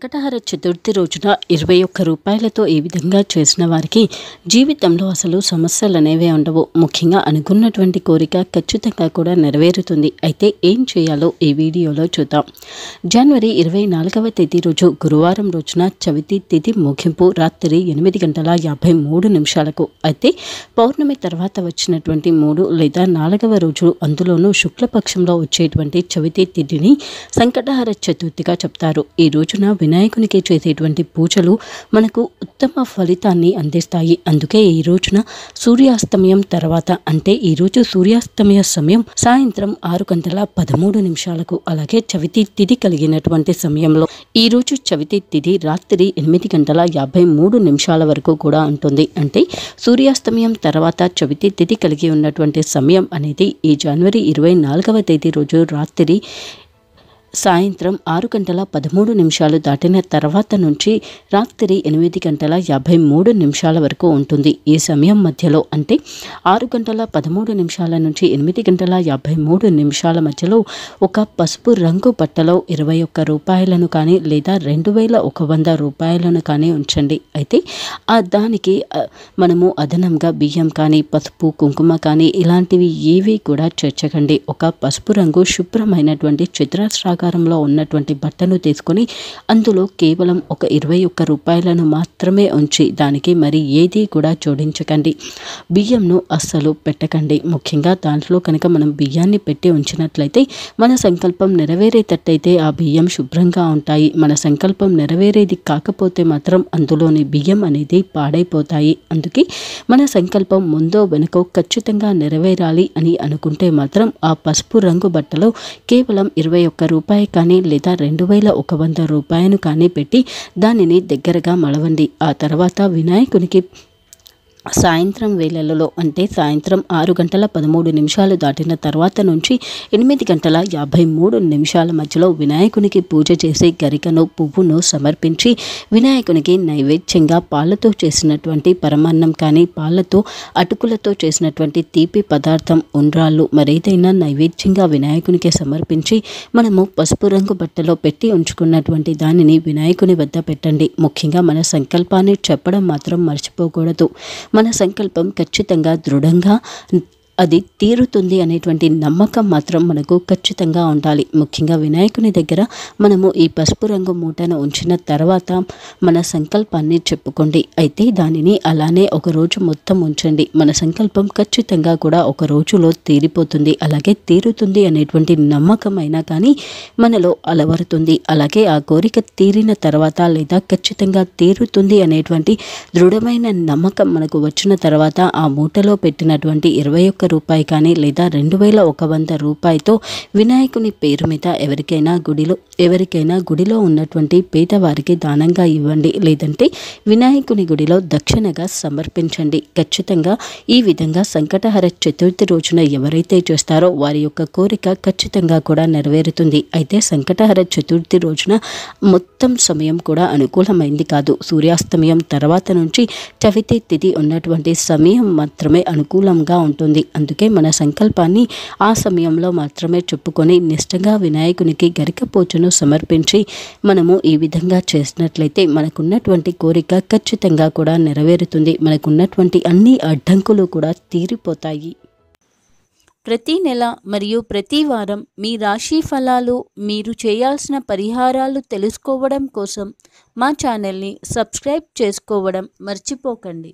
సంకటహర చతుర్థి రోజున ఇరవై ఒక్క రూపాయలతో ఈ విధంగా చేసిన వారికి జీవితంలో అసలు సమస్యలు అనేవే ఉండవు. ముఖ్యంగా అనుకున్నటువంటి కోరిక ఖచ్చితంగా కూడా నెరవేరుతుంది. అయితే ఏం చేయాలో ఈ వీడియోలో చూద్దాం. జనవరి ఇరవై నాలుగవ తేదీ రోజు గురువారం రోజున చవితి తిథి ముగింపు రాత్రి ఎనిమిది గంటల యాభై మూడు నిమిషాలకు. అయితే పౌర్ణమి తర్వాత వచ్చినటువంటి మూడు లేదా నాలుగవ రోజు అందులోనూ శుక్లపక్షంలో వచ్చేటువంటి చవితి తిథిని సంకటహర చతుర్థిగా చెప్తారు. ఈ రోజున వినాయకునికి చేసేటువంటి పూజలు మనకు ఉత్తమ ఫలితాన్ని అందిస్తాయి. అందుకే ఈ రోజున సూర్యాస్తమయం తర్వాత అంటే ఈ రోజు సూర్యాస్తమయ సమయం సాయంత్రం ఆరు గంటల పదమూడు నిమిషాలకు. అలాగే చవితి తిథి కలిగినటువంటి సమయంలో ఈ రోజు చవితి తిథి రాత్రి ఎనిమిది గంటల యాభై మూడు నిమిషాల వరకు కూడా ఉంటుంది. అంటే సూర్యాస్తమయం తర్వాత చవితి తిథి కలిగి ఉన్నటువంటి సమయం అనేది ఈ జనవరి ఇరవై నాలుగవ తేదీ రోజు రాత్రి సాయంత్రం ఆరు గంటల పదమూడు నిమిషాలు దాటిన తర్వాత నుంచి రాత్రి ఎనిమిది గంటల యాభై మూడు నిమిషాల వరకు ఉంటుంది. ఈ సమయం మధ్యలో అంటే ఆరు గంటల పదమూడు నిమిషాల నుంచి ఎనిమిది గంటల యాభై మూడు నిమిషాల మధ్యలో ఒక పసుపు రంగు బట్టలో ఇరవై ఒక్క రూపాయలను కానీ లేదా రెండు వేల ఒక వంద రూపాయలను కానీ ఉంచండి. అయితే ఆ దానికి మనము అదనంగా బియ్యం కానీ పసుపు కుంకుమ కానీ ఇలాంటివి ఏవి కూడా చేర్చకండి. ఒక పసుపు రంగు శుభ్రమైనటువంటి ఆకారంలో ఉన్నటువంటి బట్టను తీసుకొని అందులో కేవలం ఒక ఇరవై ఒక్క రూపాయలను మాత్రమే ఉంచి దానికి మరి ఏది కూడా జోడించకండి. బియ్యంను అస్సలు పెట్టకండి. ముఖ్యంగా దాంట్లో కనుక మనం బియ్యాన్ని పెట్టి ఉంచినట్లయితే మన సంకల్పం నెరవేరేటట్టయితే ఆ బియ్యం శుభ్రంగా ఉంటాయి. మన సంకల్పం నెరవేరేది కాకపోతే మాత్రం అందులోని బియ్యం అనేది పాడైపోతాయి. అందుకే మన సంకల్పం ముందో వెనుకో ఖచ్చితంగా నెరవేరాలి అని అనుకుంటే మాత్రం ఆ పసుపు రంగు బట్టలో కేవలం ఇరవై ఒక్క రూపాయలు రూపాయి కానీ లేదా రెండు వేల ఒక వంద రూపాయను కానీ పెట్టి దానిని దగ్గరగా మలవండి. ఆ తర్వాత వినాయకునికి సాయంత్రం వేళలలో అంటే సాయంత్రం ఆరు గంటల పదమూడు నిమిషాలు దాటిన తర్వాత నుంచి ఎనిమిది గంటల యాభై మూడు నిమిషాల మధ్యలో వినాయకునికి పూజ చేసి గరికను పువ్వును సమర్పించి వినాయకునికి నైవేద్యంగా పాలతో చేసినటువంటి పరమాన్నం కానీ పాలతో అటుకులతో చేసినటువంటి తీపి పదార్థం ఉండ్రాళ్ళు మరేదైనా నైవేద్యంగా వినాయకునికి సమర్పించి మనము పసుపు రంగు బట్టలో పెట్టి ఉంచుకున్నటువంటి దానిని వినాయకుని వద్ద పెట్టండి. ముఖ్యంగా మన సంకల్పాన్ని చెప్పడం మాత్రం మర్చిపోకూడదు. మన సంకల్పం ఖచ్చితంగా దృఢంగా అది తీరుతుంది అనేటువంటి నమ్మకం మాత్రం మనకు ఖచ్చితంగా ఉండాలి. ముఖ్యంగా వినాయకుని దగ్గర మనము ఈ పసుపు రంగు మూటను ఉంచిన తర్వాత మన సంకల్పాన్ని చెప్పుకోండి. అయితే దానిని అలానే ఒక రోజు మొత్తం ఉంచండి. మన సంకల్పం ఖచ్చితంగా కూడా ఒక రోజులో తీరిపోతుంది. అలాగే తీరుతుంది అనేటువంటి నమ్మకం అయినా కానీ మనలో అలవరుతుంది. అలాగే ఆ కోరిక తీరిన తర్వాత లేదా ఖచ్చితంగా తీరుతుంది అనేటువంటి దృఢమైన నమ్మకం మనకు వచ్చిన తర్వాత ఆ మూటలో పెట్టినటువంటి ఇరవై ఒక్క రూపాయి కానీ లేదా రెండు వేల ఒక వంద రూపాయితో వినాయకుని పేరు మీద ఎవరికైనా గుడిలో ఎవరికైనా గుడిలో ఉన్నటువంటి పేదవారికి దానంగా ఇవ్వండి. లేదంటే వినాయకుని గుడిలో దక్షిణగా సమర్పించండి. ఖచ్చితంగా ఈ విధంగా సంకటహర చతుర్థి రోజున ఎవరైతే చేస్తారో వారి యొక్క కోరిక ఖచ్చితంగా కూడా నెరవేరుతుంది. అయితే సంకటహర చతుర్థి రోజున మొత్తం సమయం కూడా అనుకూలమైంది కాదు. సూర్యాస్తమయం తర్వాత నుంచి చవితి తిథి ఉన్నటువంటి సమయం మాత్రమే అనుకూలంగా ఉంటుంది. అందుకే మన సంకల్పాన్ని ఆ సమయంలో మాత్రమే చెప్పుకొని నిష్టగా వినాయకునికి గరిక పూజను సమర్పించి మనము ఈ విధంగా చేసినట్లయితే మనకున్నటువంటి కోరిక ఖచ్చితంగా కూడా నెరవేరుతుంది. మనకున్నటువంటి అన్ని అడ్డంకులు కూడా తీరిపోతాయి. ప్రతి నెల మరియు ప్రతి వారం మీ రాశి ఫలాలు మీరు చేయాల్సిన పరిహారాలు తెలుసుకోవడం కోసం మా ఛానల్ని సబ్స్క్రైబ్ చేసుకోవడం మర్చిపోకండి.